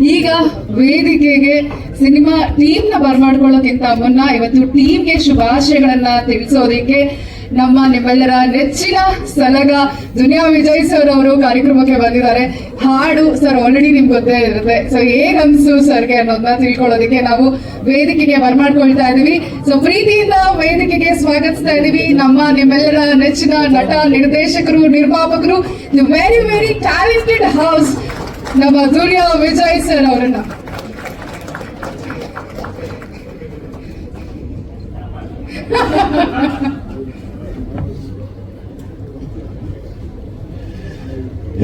ಈಗ ವೇದಿಕೆಗೆ ಸಿನಿಮಾ ಟೀಮ್ನ ಬರ್ಮಾಡ್ಕೊಳ್ಳೋಕ್ಕಿಂತ ಮುನ್ನ ಇವತ್ತು ಟೀಮ್ಗೆ ಶುಭಾಶಯಗಳನ್ನ ತಿಳಿಸೋದಕ್ಕೆ ನಮ್ಮ ನಿಮ್ಮೆಲ್ಲರ ನೆಚ್ಚಿನ ಸಲಗ ದುನಿಯಾ ವಿಜಯ್ ಸರ್ ಅವರು ಕಾರ್ಯಕ್ರಮಕ್ಕೆ ಬಂದಿದ್ದಾರೆ. ಹಾಡು ಸರ್ ಆಲ್ರೆಡಿ ನಿಮ್ಗೆ ಗೊತ್ತೇ ಇರುತ್ತೆ. ಸೊ ಏನ್ ಅನ್ಸು ಸರ್ಗೆ ಅನ್ನೋದನ್ನ ತಿಳ್ಕೊಳ್ಳೋದಕ್ಕೆ ನಾವು ವೇದಿಕೆಗೆ ಬರ್ಮಾಡ್ಕೊಳ್ತಾ ಇದೀವಿ. ಸೊ ಪ್ರೀತಿಯಿಂದ ವೇದಿಕೆಗೆ ಸ್ವಾಗತಿಸ್ತಾ ಇದೀವಿ. ನಮ್ಮ ನಿಮ್ಮೆಲ್ಲರ ನೆಚ್ಚಿನ ನಟ ನಿರ್ದೇಶಕರು, ನಿರ್ಮಾಪಕರು ವೆರಿ ವೆರಿ ಟ್ಯಾಲೆಂಟೆಡ್ ಹೌಸ್ ನಮ್ಮ ದುನಿಯಾ ವಿಜಯ್ ಸರ್ ಅವರನ್ನ.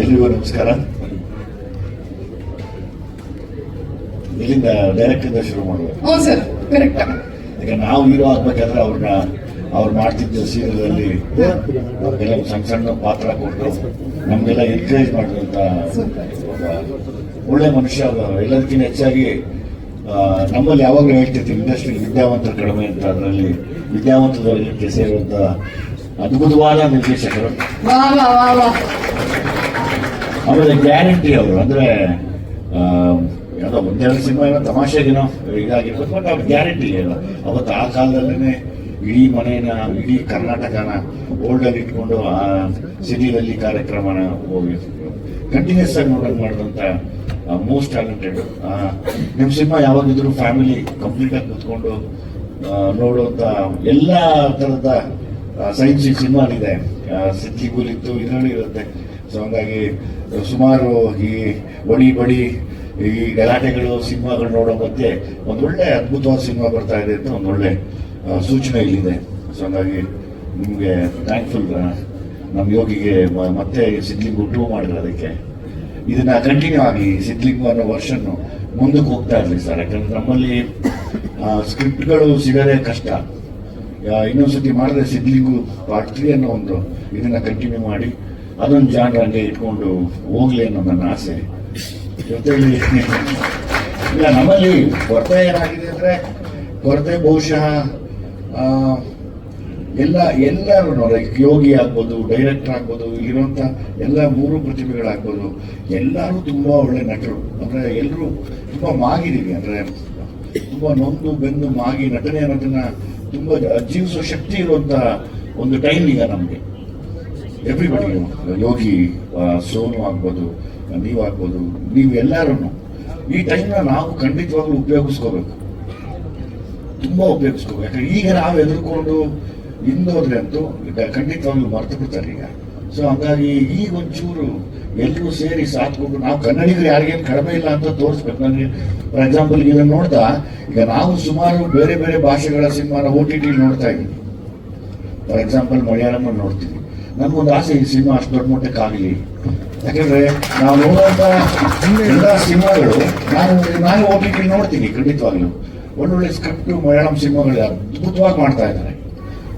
ಎಲ್ರಿಗೂ ನಮಸ್ಕಾರ. ಇಲ್ಲಿಂದ ಡೈರೆಕ್ಟ್ ಇಂದ ಶುರು ಮಾಡುವ. ನಾವು ಹೀರೋ ಆಗ್ಬೇಕಾದ್ರೆ ಅವ್ರನ್ನ ಅವ್ರು ಮಾಡ್ತಿದ್ದ ಸೀರೆಗಳಲ್ಲಿ ಕೆಲವು ನಮ್ಗೆಲ್ಲ ಸಣ್ಣ ಸಣ್ಣ ಪಾತ್ರ ಕೊಟ್ಟು ನಮ್ಗೆಲ್ಲ ಎನ್ಕರೇಜ್ ಮಾಡಿದಂತ ಒಳ್ಳೆ ಮನುಷ್ಯ. ಎಲ್ಲದಕ್ಕಿಂತ ಹೆಚ್ಚಾಗಿ ನಮ್ಮಲ್ಲಿ ಯಾವಾಗಲೂ ಹೇಳ್ತಿರ್ತೀವಿ ಇಂಡಸ್ಟ್ರಿ ವಿದ್ಯಾವಂತರು ಕಡಿಮೆ ಅಂತ. ಅದರಲ್ಲಿ ವಿದ್ಯಾವಂತದವರಿಗೆ ಸೇರುವಂತ ಅದ್ಭುತವಾದ ನಿರ್ದೇಶಕರು. ಆಮೇಲೆ ಗ್ಯಾರಂಟಿ ಅವರು ಅಂದ್ರೆ ಯಾವುದೋ ಒಂದೆರಡು ಸಿನಿಮಾ ಏನೋ ತಮಾಷೆಗೇನೋ ಇದಾಗಿರ್ಬೋದು ಬಟ್ ಅವ್ರ ಗ್ಯಾರಂಟಿ ಇಲ್ಲ. ಅವತ್ತು ಆ ಕಾಲದಲ್ಲೇ ಇಡೀ ಮನೆಯನ್ನ ಇಡೀ ಕರ್ನಾಟಕನ ಓಲ್ಡಲ್ಲಿ ಇಟ್ಕೊಂಡು ಆ ಸಿಟಿಯಲ್ಲಿ ಕಾರ್ಯಕ್ರಮನ ಕಂಟಿನ್ಯೂಸ್ ಆಗಿ ನೋಡೋದು ಮಾಡಿದಂತ ಮೋಸ್ಟ್ ಟ್ಯಾಲೆಂಟೆಡ್ ನಿಮ್ಮ ಸಿನಿಮಾ ಯಾವಾಗಿದ್ರು ಫ್ಯಾಮಿಲಿ ಕಂಪ್ಲೀಟ್ ಆಗಿ ಕೂತ್ಕೊಂಡು ಆ, ನೋಡುವಂತ ಎಲ್ಲ ಥರದ ಸೈನ್ಸ್ ಸಿನಿಮಾ ಇದೆ ಸಿದ್ಲಿಗೂಲ್ ಇತ್ತು ಇದರಲ್ಲಿ ಇರುತ್ತೆ. ಸೊ ಹಂಗಾಗಿ ಸುಮಾರು ಈ ಬಡಿ ಬಡಿ ಈ ಗಲಾಟೆಗಳು ಸಿನಿಮಾಗಳು ನೋಡೋ ಮಧ್ಯೆ ಒಂದೊಳ್ಳೆ ಅದ್ಭುತವಾದ ಸಿನಿಮಾ ಬರ್ತಾ ಇದೆ ಅಂತ ಒಂದು ಒಳ್ಳೆ ಆ, ಸೂಚನೆ ಇಲ್ಲಿದೆ ಸೊ ಹಂಗಾಗಿ ನಿಮಗೆ ಥ್ಯಾಂಕ್ಫುಲ್ ನಮ್ಮ ಯೋಗಿಗೆ ಮತ್ತೆ ಸಿದ್ಲಿಂಗು ಟೂ ಮಾಡಿದ್ರು ಅದಕ್ಕೆ. ಇದನ್ನ ಕಂಟಿನ್ಯೂ ಆಗಿ ಸಿದ್ಲಿಂಗು ಅನ್ನೋ ವರ್ಷನ್ ಮುಂದಕ್ಕೆ ಹೋಗ್ತಾ ಇರಲಿ ಸರ್ ಯಾಕಂದ್ರೆ ನಮ್ಮಲ್ಲಿ ಸ್ಕ್ರಿಪ್ಟ್ಗಳು ಸಿಗದೆ ಕಷ್ಟ. ಇನ್ನೊಂದ್ಸತಿ ಮಾಡಿದ್ರೆ ಸಿದ್ಲಿಂಗು ಪಾರ್ಟ್ ತ್ರೀ ಅನ್ನೋ ಒಂದು ಇದನ್ನ ಕಂಟಿನ್ಯೂ ಮಾಡಿ ಅದೊಂದು ಜಾನ್ ಹಂಗೆ ಇಟ್ಕೊಂಡು ಹೋಗ್ಲಿ ಅನ್ನೋ ನನ್ನ ಆಸೆ. ಜೊತೆಯಲ್ಲಿ ಇಲ್ಲ ನಮ್ಮಲ್ಲಿ ಕೊರತೆ ಏನಾಗಿದೆ ಅಂದ್ರೆ ಕೊರತೆ ಬಹುಶಃ ಎಲ್ಲ ಎಲ್ಲರೂ ಲೈಕ್ ಯೋಗಿ ಆಗ್ಬೋದು ಡೈರೆಕ್ಟರ್ ಆಗ್ಬೋದು, ಇರುವಂತ ಎಲ್ಲ ಮೂರು ಪ್ರತಿಭೆಗಳಾಗ್ಬೋದು, ಎಲ್ಲರೂ ತುಂಬ ಒಳ್ಳೆ ನಟರು. ಅಂದರೆ ಎಲ್ಲರೂ ತುಂಬ ಮಾಗಿದ್ದೀವಿ ಅಂದರೆ ತುಂಬ ನೊಂದು ಬೆಂದು ಮಾಗಿ ನಟನೆ ಅನ್ನೋದನ್ನ ತುಂಬ ಜೀವಿಸೋ ಶಕ್ತಿ ಇರುವಂಥ ಒಂದು ಟೈಮ್ ಈಗ ನಮಗೆ. ಎವ್ರಿಬಡಿ ಯೋಗಿ ಸೋನು ಆಗ್ಬೋದು ನೀವು ಆಗ್ಬೋದು ನೀವು ಎಲ್ಲರೂ ಈ ಟೈಮ್ನ ನಾವು ಖಂಡಿತವಾಗ್ಲೂ ಉಪಯೋಗಿಸ್ಕೋಬೇಕು. ತುಂಬಾ ಉಪಯೋಗಿಸ್ಕೋಬೇಕು ಯಾಕಂದ್ರೆ ಈಗ ನಾವು ಎದುರ್ಕೊಂಡು ಹಿಂದೋದ್ರೆ ಅಂತೂ ಖಂಡಿತವಾಗ್ಲೂ ಮರ್ತು ಬಿಡ್ತಾರೆ ಈಗ. ಸೊ ಹಂಗಾಗಿ ಈಗ ಒಂಚೂರು ಎಲ್ಲರೂ ಸೇರಿ ಸಾತ್ಕೊಂಡು ನಾವು ಕನ್ನಡಿಗರು ಯಾರಿಗೇನು ಕಡಿಮೆ ಇಲ್ಲ ಅಂತ ತೋರಿಸ್ಬೇಕು. ನನಗೆ ಫಾರ್ ಎಕ್ಸಾಂಪಲ್ ಇದನ್ನ ನೋಡ್ತಾ, ಈಗ ನಾವು ಸುಮಾರು ಬೇರೆ ಬೇರೆ ಭಾಷೆಗಳ ಸಿನಿಮಾನ ಓ ಟಿ ಟಿ ನೋಡ್ತಾ ಇದ್ದೀವಿ. ಫಾರ್ ಎಕ್ಸಾಂಪಲ್ ಮಲಯಾಳಂ ನೋಡ್ತೀವಿ. ನನ್ಗೊಂದು ಆಸೆ ಈ ಸಿನಿಮಾ ಅಷ್ಟು ದೊಡ್ಡ ಮಟ್ಟಕ್ಕೆ ಆಗಲಿ. ಯಾಕಂದ್ರೆ ನಾವು ನೋಡುವಂತ ಎಲ್ಲ ಸಿನಿಮಾಗಳು ನಾನು ನಾನು ಓ ಟಿ ಟಿ ನೋಡ್ತೀನಿ ಖಂಡಿತವಾಗ್ಲೂ. ಒಳ್ಳೊಳ್ಳೆ ಸ್ಕ್ರಿಪ್ಟ್ ಮಲಯಾಳಂ ಸಿನಿಮಾಗಳು ಅದ್ಭುತವಾಗಿ ಮಾಡ್ತಾ ಇದ್ದಾರೆ.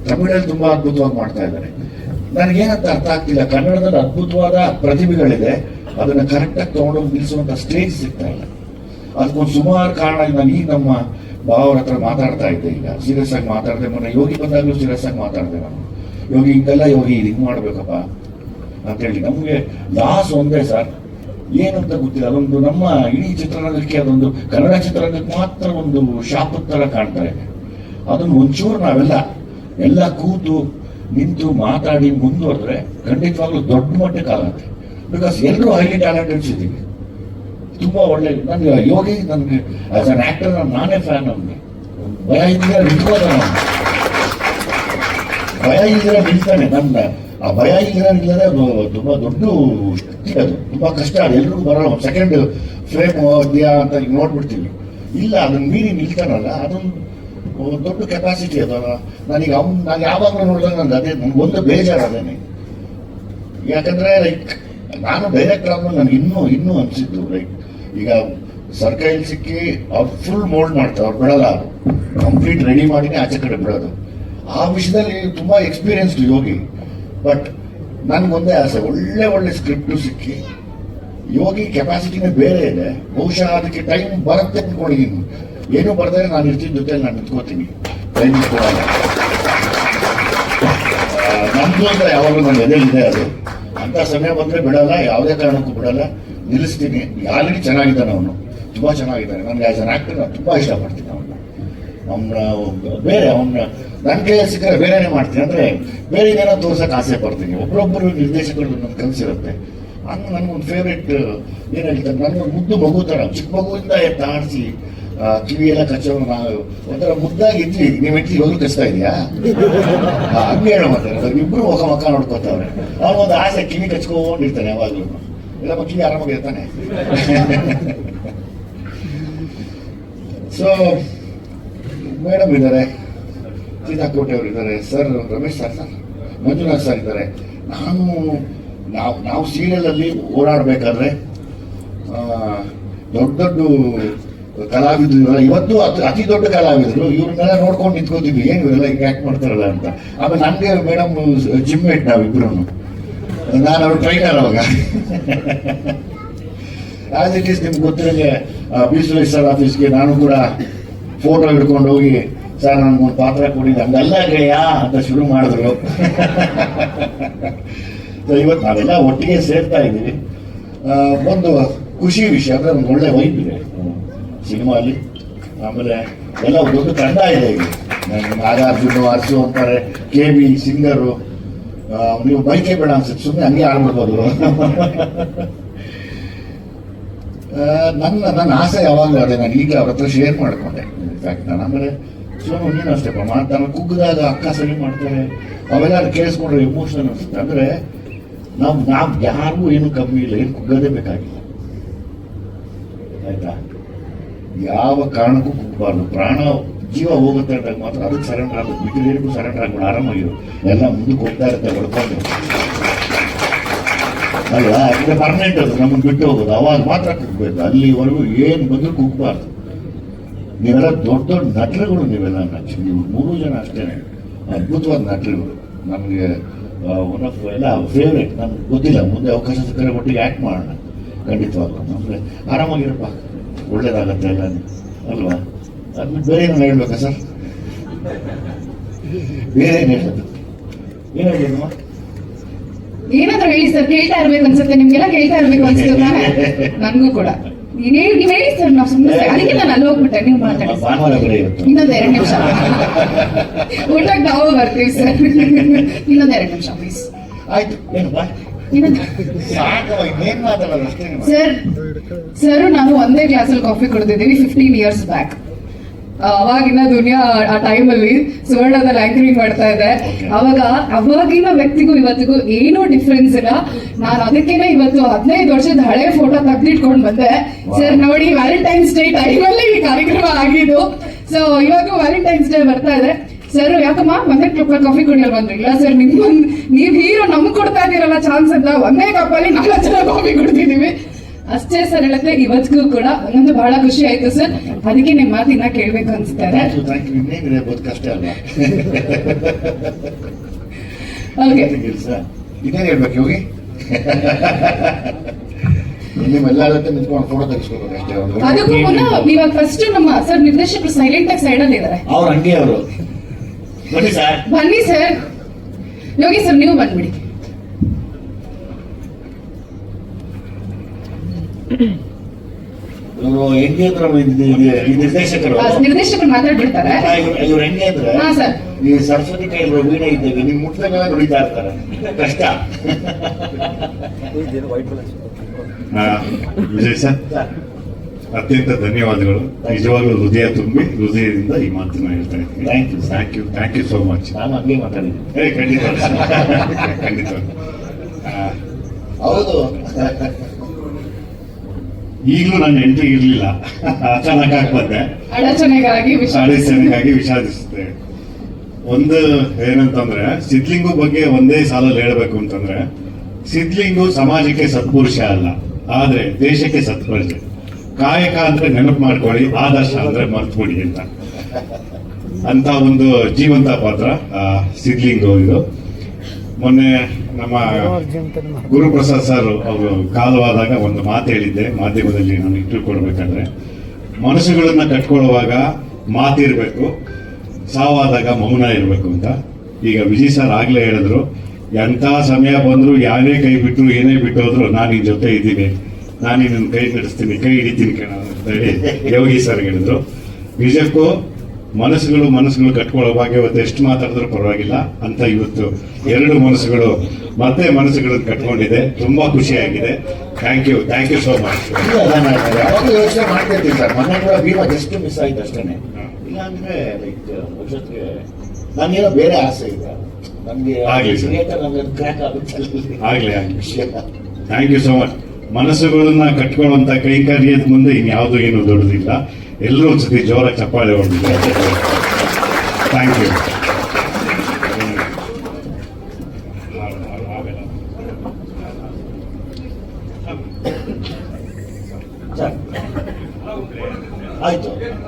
ತಮಿಳಲ್ಲಿ ತುಂಬಾ ಅದ್ಭುತವಾಗಿ ಮಾಡ್ತಾ ಇದ್ದಾರೆ. ನನಗೇನಂತ ಅರ್ಥ ಆಗ್ತಿಲ್ಲ. ಕನ್ನಡದಲ್ಲಿ ಅದ್ಭುತವಾದ ಪ್ರತಿಭೆಗಳಿದೆ. ಅದನ್ನು ಕರೆಕ್ಟಾಗಿ ತಗೊಂಡೋಗಿ ನಿಲ್ಲಿಸುವಂಥ ಸ್ಟೇಜ್ ಸಿಗ್ತಾ ಇಲ್ಲ. ಅದಕ್ಕೊಂದು ಸುಮಾರು ಕಾರಣ ನಾನು ಈಗ ನಮ್ಮ ಭಾವರ ಹತ್ರ ಮಾತಾಡ್ತಾ ಇದ್ದೆ ಈಗ. ಸೀರಿಯಸ್ ಆಗಿ ಮಾತಾಡಿದೆ. ಮೊನ್ನೆ ಯೋಗಿ ಬಂದಾಗಲೂ ಸೀರಿಯಸ್ ಆಗಿ ಮಾತಾಡ್ದೆ ನಾನು. ಯೋಗಿ, ಹಿಂಗೆಲ್ಲ ಯೋಗಿ, ಇದು ಮಾಡ್ಬೇಕಪ್ಪ ಅಂತೇಳಿ ನಮಗೆ ಲಾಸ್ ಒಂದೇ ಸರ್. ಏನಂತ ಗೊತ್ತಿಲ್ಲ ಅದೊಂದು ನಮ್ಮ ಇಡೀ ಚಿತ್ರರಂಗಕ್ಕೆ ಅದೊಂದು ಕನ್ನಡ ಚಿತ್ರರಂಗಕ್ಕೆ ಮಾತ್ರ ಒಂದು ಶಾಪದ ತರ ಕಾಣ್ತಾ ಇದೆ ಅದನ್ನು ಒಂಚೂರು ನಾವೆಲ್ಲ ಎಲ್ಲ ಕೂತು ನಿಂತು ಮಾತಾಡಿ ಮುಂದುವರೆದ್ರೆ ಖಂಡಿತವಾಗ್ಲೂ ದೊಡ್ಡ ಮಟ್ಟಕ್ಕೆ ಆಗುತ್ತೆ. ಬಿಕಾಸ್ ಎಲ್ಲರೂ ಹೈಲಿ ಟ್ಯಾಲೆಂಟೆಡ್ಸ್ ಇದ್ದೀವಿ ತುಂಬಾ ಒಳ್ಳೆ, ನನಗೆ ಯೋಗಿ ನನಗೆ ಆಸ್ ಅನ್ ಆಕ್ಟರ್ ನಾನೇ ಫ್ಯಾನ್ ಅವನಿಗೆ ಭಯ ಇದೆಯಾ ಭಯ ಇಲ್ದಿರ ನಿಲ್ತಾನೆ ನನ್ನ. ಆ ಭಯ ಇದ್ರೆ ಇಲ್ಲದೆ ತುಂಬ ದೊಡ್ಡ ಶಕ್ತಿ ಅದು. ತುಂಬಾ ಕಷ್ಟ. ಅದು ಎಲ್ರಿಗೂ ಒಂದು ಸೆಕೆಂಡ್ ಫ್ರೇಮ್ ಇದೆಯಾ ಅಂತ ನೋಡ್ಬಿಡ್ತೀವಿ ಇಲ್ಲ, ಅದನ್ನ ಮೀರಿ ನಿಲ್ತಾನಲ್ಲ, ಅದೊಂದು ದೊಡ್ಡ ಕೆಪಾಸಿಟಿ ಅದಲ್ಲ ನನಗೆ ಅವ್ನು ನಾನು ಯಾವಾಗಲೂ ನೋಡಿದಾಗ ನಂದು ಅದೇ ನನಗೊಂದು ಬೇಜಾರು ಅದೇನೆ ಯಾಕಂದ್ರೆ ಲೈಕ್ ನಾನು ಡೈರೆಕ್ಟರ್ ಆದ್ಮೇಲೆ ನನಗೆ ಇನ್ನೂ ಇನ್ನೂ ಅನಿಸಿದ್ದು ಲೈಕ್ ಈಗ ಸರ್ಕೈಲ್ ಸಿಕ್ಕಿ ಅವ್ರು ಫುಲ್ ಮೋಲ್ಡ್ ಮಾಡ್ತಾರೆ, ಅವ್ರು ಬಿಡಲ್ಲ ಕಂಪ್ಲೀಟ್ ರೆಡಿ ಮಾಡಿನೇ ಆಚೆ ಕಡೆ ಬಿಡೋದು. ಆ ವಿಷಯದಲ್ಲಿ ತುಂಬಾ ಎಕ್ಸ್ಪೀರಿಯನ್ಸ್ಡ್ ಯೋಗಿ. ಬಟ್ ನನಗೊಂದೇ ಆಸೆ, ಒಳ್ಳೆ ಒಳ್ಳೆ ಸ್ಕ್ರಿಪ್ಟ್ ಸಿಕ್ಕಿ. ಯೋಗಿ ಕೆಪಾಸಿಟಿನೇ ಬೇರೆ ಇದೆ. ಬಹುಶಃ ಅದಕ್ಕೆ ಟೈಮ್ ಬರುತ್ತೆ ಅಂದ್ಕೊಂಡಿದ್ದೀನಿ ಏನು ಬರ್ತಾರೆ ನಾನು ಇರ್ತೀನಿ ಜೊತೆ ನಾನು ನಿಂತ್ಕೋತೀನಿ. ಟೈಮ್ ಕೊಡಲ್ಲ ಅಂದ್ರೆ ಯಾವಾಗಲೂ ನನ್ನ ಇದೆ ಅದು. ಅಂತ ಸಮಯ ಬಂದ್ರೆ ಬಿಡಲ್ಲ, ಯಾವುದೇ ಕಾರಣಕ್ಕೂ ಬಿಡಲ್ಲ. ನಿಲ್ಲಿಸ್ತೀನಿ. ಆಲ್ರೆಡಿ ಚೆನ್ನಾಗಿದ್ದಾನೆ ಅವನು. ತುಂಬ ಚೆನ್ನಾಗಿದ್ದಾನೆ. ನನಗೆ ಆಸ್ ಅನ್ ಆ್ಯಕ್ಟರ್ ನಾನು ತುಂಬ ಇಷ್ಟಪಡ್ತೀನಿ. ಅವನ ಬೇರೆ ಅವನ್ನ ನನ್ನ ಕೈಯಲ್ಲಿ ಸಿಕ್ಕರೆ ಬೇರೆನೇ ಮಾಡ್ತೀನಿ ಅಂದರೆ ಬೇರೆ ಏನೋ ತೋರ್ಸೋಕೆ ಆಸೆ ಪಡ್ತೀನಿ. ಒಬ್ಬರೊಬ್ಬರು ನಿರ್ದೇಶಕರು ನನ್ನ ಕನಸಿರುತ್ತೆ ಹಂಗೆ ನನಗೊಂದು ಫೇವ್ರೆಟ್ ಏನು ಹೇಳ್ತಾರೆ ನನಗೊಂದು ಮುದ್ದು ಮಗು ಥರ ಚಿಕ್ಕ ಮಗುವಿಂದ ಎತ್ತಾಡಿಸಿ ಕಿವಿ ಎಲ್ಲ ಕಚ್ಚೋ ನಾವು, ಒಂಥರ ಮುದ್ದಾಗಿ ಇದ್ವಿ. ನೀವು ಇಟ್ಲಿ ಹೋಗಿ ಕಚ್ತಾ ಇದೆಯಾ? ಹಂಗೆ ಹೇಳೋ ಮಾಡ್ತಾರೆ ಇಬ್ರು ಮುಖ ಮುಖ ನೋಡ್ಕೊತಾವ್ರೆ. ಅವನೊಂದು ಒಂದು ಆಸೆ, ಕಿವಿ ಕಚ್ಕೊಂಡಿರ್ತಾನೆ ಯಾವಾಗಲೂ. ಎಲ್ಲ ಕಿವಿ ಆರಾಮಾಗಿರ್ತಾನೆ ಸೊ ಮೇಡಮ್ ಇದ್ದಾರೆ. ಸೀತಾಕೋಟೆ ಅವರು ಇದ್ದಾರೆ. Sir, Ramesh sir sir, Manjunath sir ಇದ್ದಾರೆ. ನಾನು, ನಾವು ನಾವು ಸೀರಿಯಲಲ್ಲಿ ಓಡಾಡಬೇಕಾದ್ರೆ ದೊಡ್ಡ ದೊಡ್ಡ ಕಲಾವಿದರು ಇವರ ಇವತ್ತು ಅತಿ- ದೊಡ್ಡ ಕಲಾವಿದರು, ಇವ್ರನ್ನೆಲ್ಲ ನೋಡ್ಕೊಂಡು ನಿಂತ್ಕೋತೀವಿ. ಏನು ಇವರೆಲ್ಲ ಆ್ಯಕ್ಟ್ ಮಾಡ್ತಾರಲ್ಲ ಅಂತ. ಆಮೇಲೆ ನನಗೆ ಮೇಡಮ್ ಮೇಟ್ ನಾವಿಬ್ರು ನಾನು ಅವ್ರ ಟ್ರೈನರ್ ಅವಾಗ. ಆಸ್ ಇಟ್ ಈಸ್ ನಿಮ್ಗೆ ಗೊತ್ತಿರೋಂಗೆ ಬಿ ಸುರೇಶ್ ಸರ್ ಆಫೀಸ್ಗೆ ನಾನು ಕೂಡ ಫೋಟೋ ಹಿಡ್ಕೊಂಡು ಹೋಗಿ, ಸರ್ ಒಂದು ಪಾತ್ರ ಕೊಡಿ, ಹಂಗೆಲ್ಲ ಗೆಳೆಯ, ಅಂತ ಶುರು ಮಾಡಿದ್ರು. ಸೊ ಇವತ್ತು ನಾವೆಲ್ಲ ಒಟ್ಟಿಗೆ ಸೇರ್ತಾ ಇದ್ದೀವಿ. ಒಂದು ಖುಷಿ ವಿಷಯ, ಅಂದರೆ ಒಂದು ಒಳ್ಳೆ ವೈಬ್ ಇದೆ. ಸಿನಿಮಾ ಆಮೇಲೆ ಎಲ್ಲ ದೊಡ್ಡ ತಂಡ ಇದೆ ಈಗ ನಾಗಾರ್ಜುನ ಅರ್ಜು ಅಂತಾರೆ, ಕೆ ಬಿ ಸಿಂಗರು ನೀವು ಬೈಕೆ ಬೇಡ ಅನ್ಸುತ್ತೆ ಸುಮ್ಮನೆ ಹಂಗೆ ಆಡ್ಬಿಡ್ಬೋದು. ನನ್ನ ನನ್ನ ಆಸೆ ಯಾವಾಗಲೂ ಅದೇ, ನಾನು ಈಗ ಅವ್ರ ಹತ್ರ ಶೇರ್ ಮಾಡ್ಕೊಂಡೆ. ಇನ್ಫ್ಯಾಕ್ಟ್ ನಾನು ಆಮೇಲೆ ಸೋನು ನೀನು ಅಷ್ಟೇ ಮಾಡ್ತಾನೆ ಕುಗ್ಗಿದಾಗ ಅಕ್ಕ ಸರಿ ಮಾಡ್ತಾರೆ, ಅವೆಲ್ಲ ಕೇಳಿಸ್ಕೊಂಡ್ರೆ ಎಮೋಷನಲ್ ಅನಿಸುತ್ತೆ. ಅಂದರೆ ನಾವು ನಾವು ಯಾರಿಗೂ ಏನು ಕಮ್ಮಿ ಇಲ್ಲ, ಏನು ಕುಗ್ಗೋದೇ ಬೇಕಾಗಿಲ್ಲ. ಆಯ್ತಾ? ಯಾವ ಕಾರಣಕ್ಕೂ ಕುಗ್ಬಾರ್ದು ಪ್ರಾಣ ಜೀವ ಹೋಗುತ್ತೆ ಅಂದಾಗ ಮಾತ್ರ ಅದಕ್ಕೆ ಸರೆಂಡರ್ ಆಗುತ್ತೆ. ಬಿಟ್ಟು ಸರೆಂಡರ್ ಆಗ್ಬಿಡು ಆರಾಮಾಗಿರು ಎಲ್ಲ ಮುಂದಕ್ಕೆ ಹೋಗ್ತಾ ಇರುತ್ತೆ, ಹೊಡ್ಕೊಂಡು. ಅಲ್ವಾ ಇದು ಪರ್ಮನೆಂಟ್ ಅದು ನಮ್ಮನ್ನು ಬಿಟ್ಟು ಹೋಗೋದು. ಅವಾಗ ಮಾತ್ರ ಕಟ್ಬೇಕು ಅಲ್ಲಿವರೆಗೂ ಏನು ಬಂದರೂ ಕುಗ್ಬಾರ್ದು. ನೀವೆಲ್ಲ ದೊಡ್ಡ ದೊಡ್ಡ ನಟರುಗಳು ನೀವೆಲ್ಲ ನೀವು ಮೂರು ಜನ ಅಷ್ಟೇ ಅದ್ಭುತವಾದ ನಟರುಗಳು. ನಮಗೆ ಒನ್ ಆಫ್ ಎಲ್ಲ ಫೇವ್ರೇಟ್ ನಮ್ಗೆ ಗೊತ್ತಿಲ್ಲ. ಮುಂದೆ ಅವಕಾಶ ಸಿಕ್ಕರೆ ಒಟ್ಟಿಗೆ ಆ್ಯಕ್ಟ್ ಮಾಡೋಣ. ಖಂಡಿತವಾಗ್ಲೂ. ನಮಗೆ ಆರಾಮಾಗಿರಪ್ಪ. ಒಳ್ಳೇದಾಗತ್ತೆ ಎಲ್ಲ. ಅಲ್ವಾ? ಅದ್ಬಿಟ್ಟು ಬೇರೆ ಏನು ಹೇಳ್ಬೇಕಾ ಸರ್? ಬೇರೆ ಏನು ಹೇಳೋದು ಏನು ಏನಾದ್ರೂ ಹೇಳಿ ಸರ್ ಕೇಳ್ತಾ ಇರ್ಬೇಕು ಅನ್ಸುತ್ತೆ ನಿಮ್ಗೆಲ್ಲ ಕೇಳ್ತಾ ಇರ್ಬೇಕು ಅನ್ಸುತ್ತೆ ನನ್ಗೂ ಕೂಡ. ನೀವು ಹೇಳಿ ನೀವ್ ಹೇಳಿ ಸರ್ ನಾವು ಸುಮ್ಮನೆ ಅದಕ್ಕೆ ನಾನು ಅಲ್ಲಿ ಹೋಗ್ಬಿಟ್ಟೆ ನೀವು ಮಾತಾಡಿ. ಇನ್ನೊಂದ್ ಎರಡು ನಿಮಿಷ. ಊಟಕ್ಕೆ ನಾವು ಬರ್ತೀವಿ ಸರ್. ಇನ್ನೊಂದ್ ಎರಡು ನಿಮಿಷ ಪ್ಲೀಸ್ ಆಯ್ತು ಸರ್ ಸರ್ ನಾನು ಒಂದೇ ಕ್ಲಾಸಲ್ಲಿ ಕಾಫಿ ಕುಡಿದಿದ್ದೀವಿ ಫಿಫ್ಟೀನ್ ಇಯರ್ಸ್ ಬ್ಯಾಕ್ ಅವಾಗಿನ ದುನಿಯಾ ಆ ಟೈಮಲ್ಲಿ ಸುವರ್ಣದಲ್ಲಿ ಆಂಕರಿಂಗ್ ಮಾಡ್ತಾ ಇದೆ. ಅವಾಗ ಅವಾಗಿನ ವ್ಯಕ್ತಿಗೂ ಇವತ್ತಿಗೂ ಏನೂ ಡಿಫ್ರೆನ್ಸ್ ಇಲ್ಲ. ನಾನು ಅದಕ್ಕೇನೆ ಇವತ್ತು ಹದಿನೈದು ವರ್ಷದ ಹಳೆ ಫೋಟೋ ತೆಗ್ದಿಟ್ಕೊಂಡು ಬಂದೆ. ಸರ್ ನೋಡಿ ವ್ಯಾಲೆಂಟೈನ್ಸ್ ಡೇ ಟೈಮಲ್ಲಿ ಈ ಕಾರ್ಯಕ್ರಮ ಆಗಿದ್ದು. ಸೊ ಇವಾಗ ವ್ಯಾಲೆಂಟೈನ್ಸ್ ಡೇ ಬರ್ತಾ ಇದೆ. ಸರ್ ಯಾಕಮ್ಮ? ಒಂದೇ ಕಪ್ ಕಾಫಿ ಕುಡಿಯಲ್ ಬಂದ್ರಿ ಇಲ್ಲ ಸರ್ ನಿಮ್ ನೀವ್ ಹೀರೋ ನಮ್ಗೆ ಕೊಡ್ತಾ ಇದೀರಲ್ಲ ಚಾನ್ಸ್ ಅಂತ. ಒಂದೇ ಕಪ್ಪಲ್ಲಿ ನಾಲ್ಕು ಜನ ಕಾಫಿ ಕುಡ್ತಿದೀವಿ ಅಷ್ಟೇ ಸರ್ ಹೇಳತ್ತೆ ಇವತ್ತಿಗೂ ಕೂಡ ನಂದು ಬಹಳ ಖುಷಿ ಆಯ್ತು ಸರ್. ಅದಕ್ಕೆ ನಿಮ್ಮ ಮಾತಿನ ಕೇಳ್ಬೇಕು ಅನ್ಸ್ತಾರೆ. ಓಕೆ ಹೇಳ್ಬೇಕು ಹೋಗಿ ಅದಕ್ಕೂ ಮುನ್ನ ಇವಾಗ ಫಸ್ಟ್ ನಮ್ಮ ಸರ್ ನಿರ್ದೇಶಕರು ಸೈಲೆಂಟ್ ಆಗಿ ಸೈಡ್ ಅಲ್ಲಿ ಇದಾರೆ. ಅವ್ರು ಹಂಗೆ ಅವರು ಬನ್ನಿ ಸರ್. ಬನ್ನಿ ಸರ್. ಯೋಗಿ ಸರ್ ನೀವು ಬಂದ್ಬಿಡಿ. ಇವರು ಹೆಂಗೆ ಅಂದ್ರೆ ಇದು- ಇದು- ಈ ನಿರ್ದೇಶಕರು ನಿರ್ದೇಶಕರು ಮಾತಾಡ್ಬಿಡ್ತಾರೆ. ಇವ್ರು ಹೆಂಗೆ ಅಂದ್ರೆ ಹಾ, ಸರ್. ಈ ಸರಸ್ವತಿ ಕೈಯಲ್ಲಿ ವೀಣೆ ಇದ್ದೇವೆ ನಿಮ್ ಮುಟ್ಟದಾಗ ನುಡಿತಾ ಇರ್ತಾರೆ. ಕಷ್ಟ. ವಿಜಯ್ ಸರ್ ಅತ್ಯಂತ ಧನ್ಯವಾದಗಳು. ನಿಜವಾಗ್ಲೂ ಹೃದಯ ತುಂಬಿ ಹೃದಯದಿಂದ ಈ ಮಾತನ್ನ ಹೇಳ್ತಾ ಇದ್ದೀನಿ. You you. Thank you thank you so much ನಾನು ಅಲ್ಲೇ ಮಾತಾಡಿದ್ದೀನಿ. ಖಂಡಿತ. ಖಂಡಿತ. ಆ, ಹೌದು. ಈಗಲೂ ನನ್ನ ಎಂಟ್ರಿ ಇರಲಿಲ್ಲ. ಅಚಾನಕ್ ಆಗಿ ಬಂದೆ ಅಡಚಣೆಗಾಗಿ ವಿಷಾದಿಸುತ್ತೆ. ಒಂದು ಏನಂತಂದ್ರೆ ಸಿದ್ಲಿಂಗು ಬಗ್ಗೆ ಒಂದೇ ಸಾಲಲ್ಲಿ ಹೇಳಬೇಕು ಅಂತಂದ್ರೆ ಸಿದ್ಲಿಂಗು ಸಮಾಜಕ್ಕೆ ಸತ್ಪುರುಷ ಅಲ್ಲ ಆದ್ರೆ ದೇಶಕ್ಕೆ ಸತ್ಪುರುಷ ಕಾಯಕ ಅಂದ್ರೆ ನೆನಪು ಮಾಡ್ಕೊಳ್ಳಿ ಆದರ್ಶ ಅಂದ್ರೆ ಮರ್ತ್ಬಿಡಿ ಅಂತ. ಅಂತ ಒಂದು ಜೀವಂತ ಪಾತ್ರ ಸಿದ್ಲಿಂಗು ಇದು. ಮೊನ್ನೆ ನಮ್ಮ ಗುರುಪ್ರಸಾದ್ ಸರ್ ಅವರು ಕಾಲವಾದಾಗ ಒಂದು ಮಾತು ಹೇಳಿದ್ದೆ ಮಾಧ್ಯಮದಲ್ಲಿ ನಾನು ಇಟ್ಟುಕೊಡ್ಬೇಕಾದ್ರೆ ಮನಸ್ಸುಗಳನ್ನ ಕಟ್ಕೊಳ್ಳುವಾಗ ಮಾತಿರ್ಬೇಕು ಸಾವಾದಾಗ ಮೌನ ಇರಬೇಕು ಅಂತ. ಈಗ ವಿಜಯ್ ಸರ್ ಆಗ್ಲೇ ಹೇಳಿದ್ರು ಎಂಥ ಸಮಯ ಬಂದ್ರು ಯಾರೇ ಕೈ ಬಿಟ್ಟರು ಏನೇ ಬಿಟ್ಟು ಹೋದ್ರು ನಾನು ನಿನ್ನ ಜೊತೆ ಇದ್ದೀನಿ. ನಾನು ನಿನ್ನ ಕೈ ನಡೆಸ್ತೀನಿ ಕೈ ಹಿಡಿತೀನಿ ಕಣ ಅಂತ ಹೇಳಿ ಯೋಗಿ ಸರ್ ಹೇಳಿದ್ರು. ನಿಜಕ್ಕೂ ಮನಸ್ಸುಗಳು ಮನಸ್ಸುಗಳು ಕಟ್ಕೊಳ್ಳೋ ಭಾಗ್ಯ ಎಷ್ಟು ಮಾತಾಡಿದ್ರು ಪರವಾಗಿಲ್ಲ. ಅಂತ ಇವತ್ತು ಎರಡು ಮನಸ್ಸುಗಳು ಮತ್ತೆ ಮನಸ್ಸುಗಳನ್ನು ಕಟ್ಕೊಂಡಿದೆ. ತುಂಬಾ ಖುಷಿಯಾಗಿದೆ. Thank you thank you so much ಯೋಚನೆ ಮಾಡ್ತಿರ್ತೀನಿ ಸರ್. ಮೊನ್ನೆ ಕೂಡ ಜಸ್ಟ್ ಮಿಸ್ ಆಯ್ತು ಅಷ್ಟೇ ಇಲ್ಲಾಂದ್ರೆ ಲೈಕ್ ನನಗೇನೋ ಬೇರೆ ಆಸೆ ಇದೆ ನನಗೆ ಆಗಲಿ. ಆಗ್ಲಿ. ಆಗ್ಲಿ. ಥ್ಯಾಂಕ್ ಯು ಸೋ ಮಚ್ ಮನಸ್ಸುಗಳನ್ನ ಕಟ್ಕೊಳ್ಳುವಂತ ಕೈಕಾರ್ಯದ ಮುಂದೆ ಇನ್ಯಾವುದು ಏನು ದೊಡ್ಡದಿಲ್ಲ. ಎಲ್ಲರೂ ಒಂದ್ಸತಿ ಜೋರ ಚಪ್ಪಾಳೆ ಹೊಡೆದಿದೆ ಥ್ಯಾಂಕ್ ಯು